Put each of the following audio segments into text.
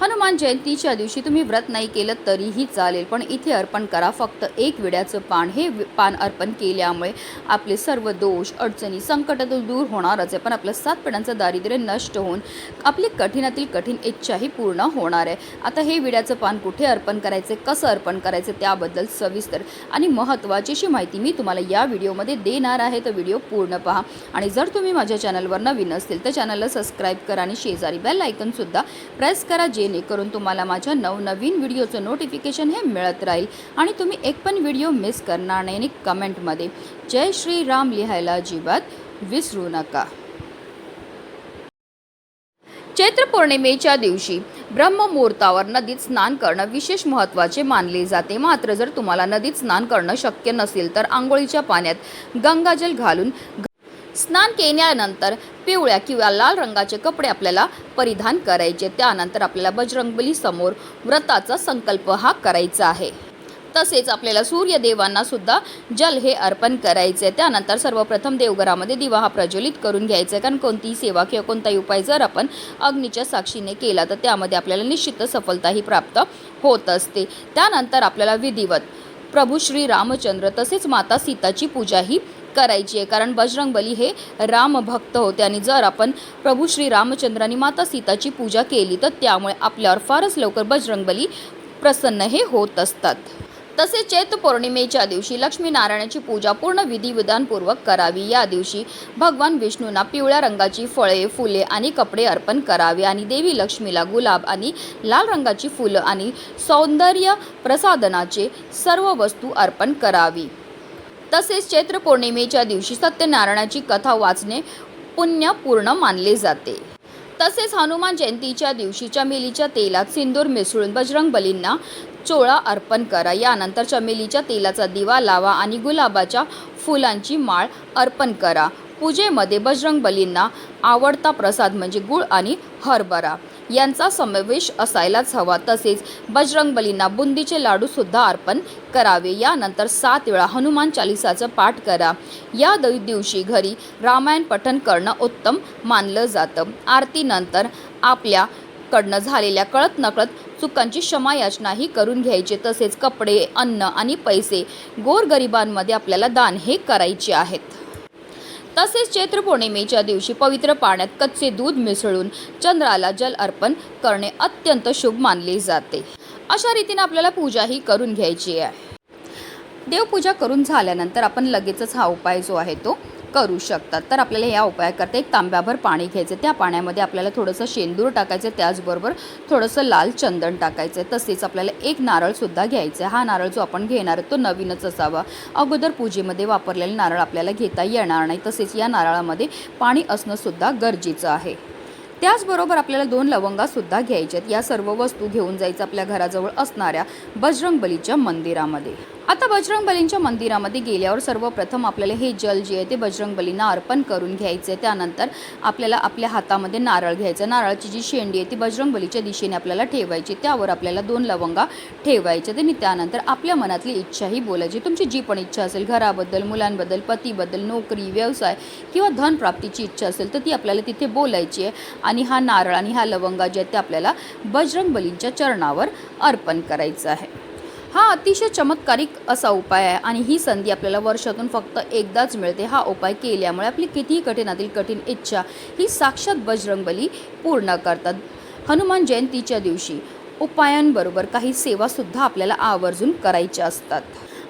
हनुमान जयंतीच्या दिवशी तुम्ही व्रत नाही केलं तरीही चालेल पण इथे अर्पण करा. फक्त एक विड्याचं पान. हे पान अर्पण केल्यामुळे आपले सर्व दोष अडचणी संकटातून दूर होणारच आहे. पण आपलं सात पिढ्यांचं दारिद्र्य नष्ट होऊन आपली कठीणातील कठीण इच्छाही पूर्ण होणार आहे. आता हे विड्याचं पान कुठे अर्पण करायचे कसं अर्पण करायचं त्याबद्दल सविस्तर आणि महत्त्वाची अशी माहिती मी तुम्हाला या व्हिडिओमध्ये देणार आहे. तर व्हिडिओ पूर्ण पहा. आणि जर तुम्ही माझ्या चॅनलवर नवीन असतील तर चॅनलला सबस्क्राईब करा आणि शेजारी बेल आयकनसुद्धा प्रेस करा जे जेणेकरून तुम्हाला माझ्या नवनवीन व्हिडिओचं नोटिफिकेशन हे मिळत राहील. आणि तुम्ही एक पण व्हिडिओ मिस करणार नाही आणि कमेंटमध्ये जय श्रीराम लिहायला अजिबात विसरू नका. चैत्र पौर्णिमेच्या दिवशी ब्रह्ममुहूर्तावर नदीत स्नान करणं विशेष महत्त्वाचे मानले जाते. मात्र जर तुम्हाला नदीत स्नान करणं शक्य नसेल तर आंघोळीच्या पाण्यात गंगाजल घालून स्नान केल्यानंतर पिवळ्या किंवा लाल रंगाचे कपडे आपल्याला परिधान करायचे. त्यानंतर आपल्याला बजरंगबली समोर व्रताचा संकल्प हा करायचा आहे. तसेच आपल्याला सूर्यदेवांना सुद्धा जल हे अर्पण करायचे. त्यानंतर सर्वप्रथम देवघरामध्ये दिवा हा प्रज्वलित करून घ्यायचा. आहे कारण कोणतीही सेवा किंवा कोणताही उपाय जर आपण अग्नीच्या साक्षीने केला तर त्यामध्ये आपल्याला निश्चित सफलताही प्राप्त होत असते. त्यानंतर आपल्याला विधिवत प्रभू श्री रामचंद्र तसेच माता सीताची पूजा पूजाही करायची आहे. कारण बजरंग बली हे रामभक्त होते आणि जर आपण प्रभू श्री रामचंद्रांनी माता सीताची पूजा केली तर त्यामुळे आपल्यावर फारच लवकर बजरंग बली प्रसन्न हे होत असतात. तसे चैत पौर्णिमेच्या दिवशी लक्ष्मीनारायणाची पूजा पूर्ण विधिविधानपूर्वक करावी. या दिवशी भगवान विष्णूंना पिवळ्या रंगाची फळे फुले आणि कपडे अर्पण करावे आणि देवी लक्ष्मीला गुलाब आणि लाल रंगाची फुलं आणि सौंदर्य प्रसादनाचे सर्व वस्तू अर्पण करावी. तसेच चैत्र पौर्णिमेच्या दिवशी सत्यनारायणाची कथा वाचणे पुण्यपूर्ण मानले जाते. तसेच हनुमान जयंतीच्या दिवशी चमेलीच्या तेलात सिंदूर मिसळून बजरंग बलींना चोळा अर्पण करा. यानंतर चमेलीच्या तेलाचा दिवा लावा आणि गुलाबाच्या फुलांची माळ अर्पण करा. पूजेमध्ये बजरंग बलींना आवडता प्रसाद म्हणजे गुळ आणि हरभरा. यांचा समावेश असायलाच हवा. तसेच बजरंग बलींना बुंदीचे लाडूसुद्धा अर्पण करावे. यानंतर सात वेळा हनुमान चालिसाचं पाठ करा. या दिवशी घरी रामायण पठण करणं उत्तम मानलं जातं. आरतीनंतर आपल्याकडनं झालेल्या कळत नकळत चुकांची क्षमायाचनाही करून घ्यायची. तसेच कपडे अन्न आणि पैसे गोरगरिबांमध्ये आपल्याला दान हे करायचे आहेत. तसेच चैत्र पौर्णिमेच्या दिवशी पवित्र पाण्यात कच्चे दूध मिसळून चंद्राला जल अर्पण करणे अत्यंत शुभ मानले जाते. अशा रीतीने आपल्याला पूजाही करून घ्यायची आहे. देवपूजा करून झाल्यानंतर आपण लगेचच हा उपाय जो आहे तो करू शकतात. तर आपल्याला या उपायाकरता एक तांब्याभर पाणी घ्यायचं त्या पाण्यामध्ये आपल्याला थोडंसं शेंदूर टाकायचं त्याचबरोबर थोडंसं लाल चंदन टाकायचं तसेच आपल्याला एक नारळसुद्धा घ्यायचा आहे. हा नारळ जो आपण घेणार आहे तो नवीनच असावा. अगोदर पूजेमध्ये वापरलेले नारळ आपल्याला घेता येणार नाही. तसेच या नारळामध्ये पाणी असणंसुद्धा गरजेचं आहे. त्याचबरोबर आपल्याला दोन लवंगासुद्धा घ्यायच्यात या सर्व वस्तू घेऊन जायचं आपल्या घराजवळ असणाऱ्या बजरंगबलीच्या मंदिरामध्ये. आता बजरंगबलींच्या मंदिरामध्ये गेल्यावर सर्वप्रथम आपल्याला हे जल जे आहे ते बजरंगबलींना अर्पण करून घ्यायचं आहे त्यानंतर आपल्याला आपल्या हातामध्ये नारळ घ्यायचं नारळाची जी शेंडी आहे ती बजरंगबलीच्या दिशेने आपल्याला ठेवायची त्यावर आपल्याला दोन लवंगा ठेवायच्या आणि त्यानंतर आपल्या मनातली इच्छाही बोलायची तुमची जी पण इच्छा असेल घराबद्दल मुलांबद्दल पतीबद्दल नोकरी व्यवसाय किंवा धनप्राप्तीची इच्छा असेल तर ती आपल्याला तिथे बोलायची आहे आणि हा नारळ आणि हा लवंगा जे आहेत ते आपल्याला बजरंगबलींच्या चरणावर अर्पण करायचं आहे. हा अतिशय चमत्कारिक असा उपाय आहे आणि ही संधी आपल्याला वर्षातून फक्त एकदाच मिळते हा उपाय केल्यामुळे आपली कितीही कठीणातील कठीण इच्छा ही साक्षात बजरंगबली पूर्ण करतात. हनुमान जयंतीच्या दिवशी उपायांबरोबर काही सेवासुद्धा आपल्याला आवर्जून करायच्या असतात.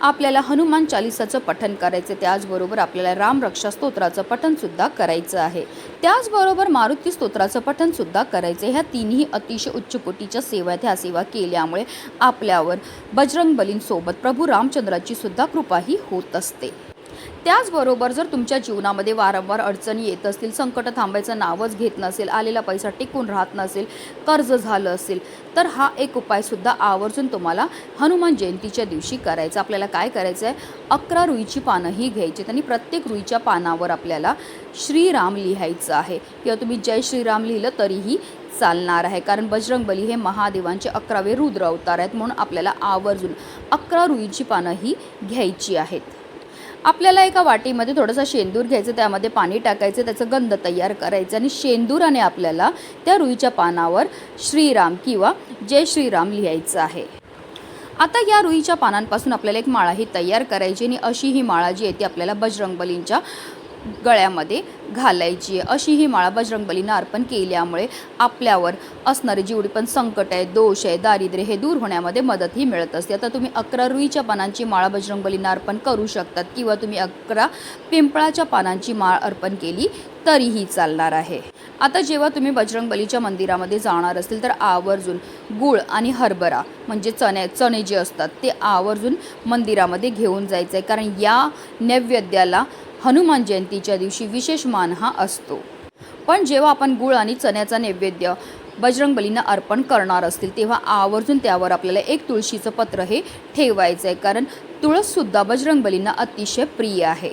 आपल्याला हनुमान चालिसाचं पठन करायचं त्याचबरोबर आपल्याला रामरक्षा स्तोत्राचं पठनसुद्धा करायचं आहे. त्याचबरोबर मारुती स्तोत्राचं पठणसुद्धा करायचं ह्या तिन्ही अतिशय उच्च कोटीच्या सेवा आहेत. ह्या सेवा केल्यामुळे आपल्यावर बजरंग बलींसोबत प्रभू रामचंद्राची सुद्धा कृपाही होत असते. त्याचबरोबर जर तुमच्या जीवनामध्ये वारंवार अडचणी येत असतील संकट थांबायचं नावच घेत नसेल आलेला पैसा टिकून राहत नसेल कर्ज झालं असेल तर हा एक उपायसुद्धा आवर्जून तुम्हाला हनुमान जयंतीच्या दिवशी करायचा. आपल्याला काय करायचं आहे अकरा रुईची पानंही घ्यायची आणि प्रत्येक रुईच्या पानावर आपल्याला श्रीराम लिहायचं आहे. किंवा तुम्ही जय श्रीराम लिहिलं तरीही चालणार आहे. कारण बजरंगबली हे महादेवांचे अकरावे रुद्र अवतार आहेत म्हणून आपल्याला आवर्जून अकरा रुईची पानं ही घ्यायची आहेत. आपल्याला एका वाटीमध्ये थोडंसं शेंदूर घ्यायचं त्यामध्ये पाणी टाकायचं त्याचं गंध तयार करायचं आणि शेंदूराने आपल्याला त्या रुईच्या पानावर श्रीराम किंवा जय श्रीराम लिहायचं आहे. आता या रुईच्या पानांपासून आपल्याला एक माळा ही तयार करायची आणि अशी ही माळा जी आहे ती आपल्याला बजरंगबलींच्या गळ्यामध्ये घालायची आहे. अशी ही माळा बजरंगबलींना अर्पण केल्यामुळे आपल्यावर असणारे जेवढी पण संकट आहे दोष आहे दारिद्र्य हे दूर होण्यामध्ये मदतही मिळत असते. आता तुम्ही अकरा रुईच्या पानांची माळा बजरंगबलींना अर्पण करू शकतात किंवा तुम्ही अकरा पिंपळाच्या पानांची माळ अर्पण केली तरीही चालणार आहे. आता जेव्हा तुम्ही बजरंगबलीच्या मंदिरामध्ये जाणार असतील तर आवर्जून गूळ आणि हरभरा म्हणजे चणे चणे जे असतात ते आवर्जून मंदिरामध्ये घेऊन जायचं आहे कारण या नैवेद्याला हनुमान जयंतीच्या दिवशी विशेष मान हा असतो. पण जेव्हा आपण गुळ आणि चण्याचा नैवेद्य बजरंगबलींना अर्पण करणार असतील तेव्हा आवर्जून त्यावर आपल्याला एक तुळशीचं पत्र हे ठेवायचं आहे कारण तुळससुद्धा बजरंगबलींना अतिशय प्रिय आहे.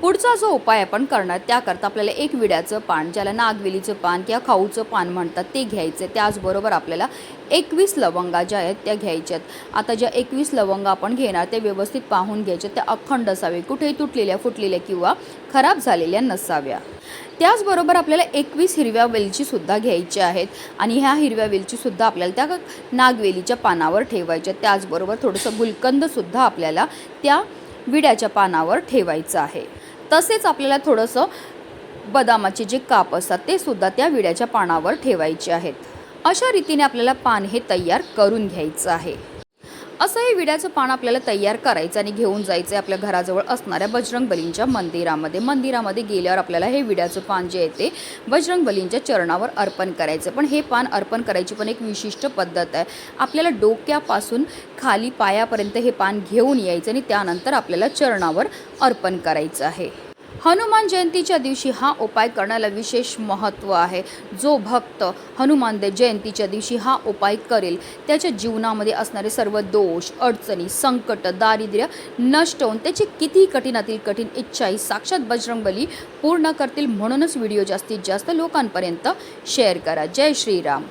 पुढचा जो उपाय आपण करणार त्याकरता आपल्याला एक विड्याचं पान ज्याला नागवेलीचं पान किंवा खाऊचं पान म्हणतात ते घ्यायचं. त्याचबरोबर आपल्याला एकवीस लवंगा ज्या आहेत त्या घ्यायच्यात. आता ज्या एकवीस लवंगा आपण घेणार ते व्यवस्थित पाहून घ्यायच्या. त्या अखंड असावे. कुठेही तुटलेल्या फुटलेल्या किंवा खराब झालेल्या नसाव्या. त्याचबरोबर आपल्याला एकवीस हिरव्या वेलचीसुद्धा घ्यायच्या आहेत. आणि ह्या हिरव्या वेलचीसुद्धा आपल्याला त्या नागवेलीच्या पानावर ठेवायच्या. त्याचबरोबर थोडंसं गुलकंदसुद्धा आपल्याला त्या विड्याच्या पानावर ठेवायचं आहे. तसेच आपल्याला थोडंसं बदामाचे जे काप असतात ते सुद्धा त्या विड्याच्या पानावर ठेवायचे आहेत. अशा रीतीने आपल्याला पान हे तयार करून घ्यायचं आहे. असं हे विड्याचं पान आपल्याला तयार करायचं आणि घेऊन जायचं आहे आपल्या घराजवळ असणाऱ्या बजरंगबलींच्या मंदिरामध्ये. मंदिरामध्ये गेल्यावर आपल्याला हे विड्याचं पान जे आहे ते बजरंगबलींच्या चरणावर अर्पण करायचं पण हे पान अर्पण करायची पण एक विशिष्ट पद्धत आहे. आपल्याला डोक्यापासून खाली पायापर्यंत हे पान घेऊन यायचं आणि त्यानंतर आपल्याला चरणावर अर्पण करायचं आहे. हनुमान जयंतीच्या दिवशी हा उपाय करण्याला विशेष महत्त्व आहे. जो भक्त हनुमान जयंतीच्या दिवशी हा उपाय करेल त्याच्या जीवनामध्ये असणारे सर्व दोष अडचणी संकट दारिद्र्य नष्ट होऊन त्याची किती कठीणातील कठीण इच्छाही साक्षात बजरंगबली पूर्ण करतील म्हणूनच व्हिडिओ जास्तीत जास्त लोकांपर्यंत शेअर करा. जय श्रीराम.